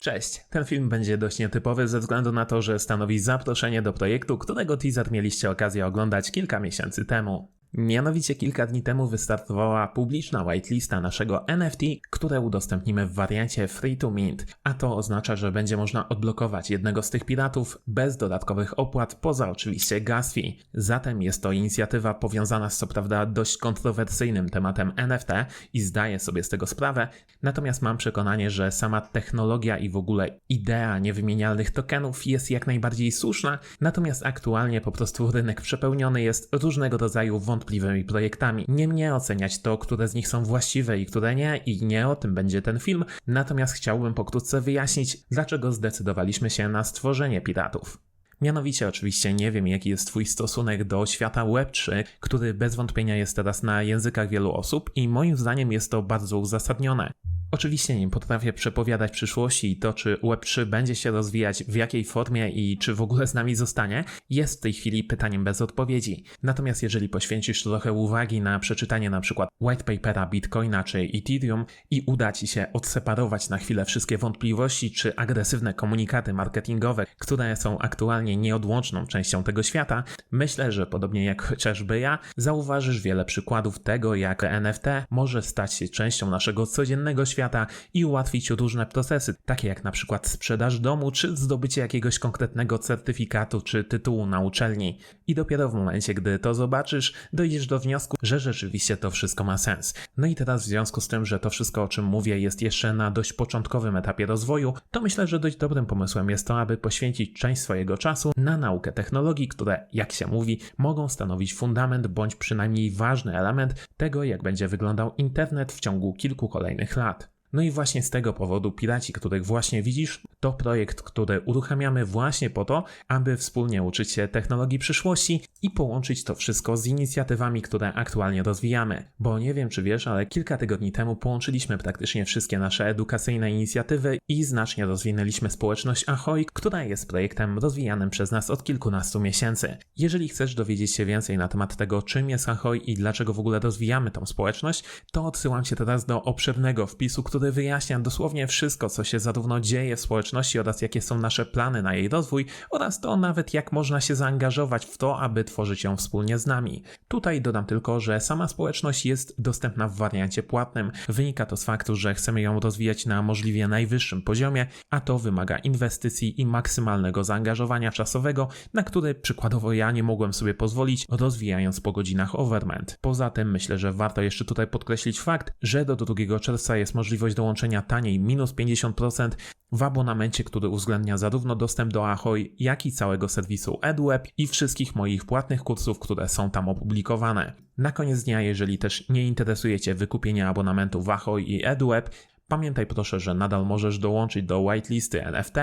Cześć, ten film będzie dość nietypowy ze względu na to, że stanowi zaproszenie do projektu, którego teaser mieliście okazję oglądać kilka miesięcy temu. Mianowicie kilka dni temu wystartowała publiczna whitelista naszego NFT, które udostępnimy w wariancie free to mint, a to oznacza, że będzie można odblokować jednego z tych piratów bez dodatkowych opłat, poza oczywiście gas fee. Zatem jest to inicjatywa powiązana z co prawda dość kontrowersyjnym tematem NFT i zdaję sobie z tego sprawę, natomiast mam przekonanie, że sama technologia i w ogóle idea niewymienialnych tokenów jest jak najbardziej słuszna, natomiast aktualnie po prostu rynek przepełniony jest różnego rodzaju wątpliwościami projektami. Nie mnie oceniać to, które z nich są właściwe i które nie, i nie o tym będzie ten film, natomiast chciałbym pokrótce wyjaśnić, dlaczego zdecydowaliśmy się na stworzenie piratów. Mianowicie, oczywiście nie wiem, jaki jest Twój stosunek do świata Web3, który bez wątpienia jest teraz na językach wielu osób, i moim zdaniem jest to bardzo uzasadnione. Oczywiście nie potrafię przepowiadać przyszłości i to, czy Web3 będzie się rozwijać, w jakiej formie i czy w ogóle z nami zostanie, jest w tej chwili pytaniem bez odpowiedzi. Natomiast jeżeli poświęcisz trochę uwagi na przeczytanie na przykład white papera Bitcoina czy Ethereum i uda Ci się odseparować na chwilę wszystkie wątpliwości czy agresywne komunikaty marketingowe, które są aktualnie nieodłączną częścią tego świata, myślę, że podobnie jak chociażby ja, zauważysz wiele przykładów tego, jak NFT może stać się częścią naszego codziennego świata świata i ułatwić różne procesy, takie jak na przykład sprzedaż domu, czy zdobycie jakiegoś konkretnego certyfikatu czy tytułu na uczelni. I dopiero w momencie, gdy to zobaczysz, dojdziesz do wniosku, że rzeczywiście to wszystko ma sens. No i teraz w związku z tym, że to wszystko o czym mówię jest jeszcze na dość początkowym etapie rozwoju, to myślę, że dość dobrym pomysłem jest to, aby poświęcić część swojego czasu na naukę technologii, które, jak się mówi, mogą stanowić fundament bądź przynajmniej ważny element tego, jak będzie wyglądał internet w ciągu kilku kolejnych lat. No i właśnie z tego powodu Piraci, których właśnie widzisz, to projekt, który uruchamiamy właśnie po to, aby wspólnie uczyć się technologii przyszłości i połączyć to wszystko z inicjatywami, które aktualnie rozwijamy. Bo nie wiem, czy wiesz, ale kilka tygodni temu połączyliśmy praktycznie wszystkie nasze edukacyjne inicjatywy i znacznie rozwinęliśmy społeczność Ahoi, która jest projektem rozwijanym przez nas od kilkunastu miesięcy. Jeżeli chcesz dowiedzieć się więcej na temat tego, czym jest Ahoi i dlaczego w ogóle rozwijamy tą społeczność, to odsyłam cię teraz do obszernego wpisu, który który wyjaśnia dosłownie wszystko, co się zarówno dzieje w społeczności oraz jakie są nasze plany na jej rozwój oraz to nawet jak można się zaangażować w to, aby tworzyć ją wspólnie z nami. Tutaj dodam tylko, że sama społeczność jest dostępna w wariancie płatnym. Wynika to z faktu, że chcemy ją rozwijać na możliwie najwyższym poziomie, a to wymaga inwestycji i maksymalnego zaangażowania czasowego, na które przykładowo ja nie mogłem sobie pozwolić, rozwijając po godzinach Overment. Poza tym myślę, że warto jeszcze tutaj podkreślić fakt, że do 2 czerwca jest możliwość możliwość dołączenia taniej minus 50% w abonamencie, który uwzględnia zarówno dostęp do Ahoi, jak i całego serwisu EdWeb i wszystkich moich płatnych kursów, które są tam opublikowane. Na koniec dnia, jeżeli też nie interesujecie wykupienia abonamentu w Ahoi i EdWeb, Pamiętaj proszę, że nadal możesz dołączyć do whitelisty NFT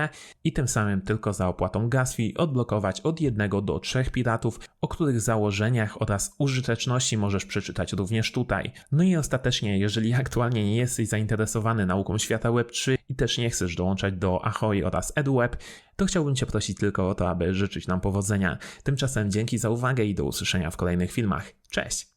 i tym samym tylko za opłatą gas fee odblokować od jednego do trzech piratów, o których założeniach oraz użyteczności możesz przeczytać również tutaj. No i ostatecznie, jeżeli aktualnie nie jesteś zainteresowany nauką świata Web3 i też nie chcesz dołączać do Ahoi oraz EduWeb, to chciałbym Cię prosić tylko o to, aby życzyć nam powodzenia. Tymczasem dzięki za uwagę i do usłyszenia w kolejnych filmach. Cześć!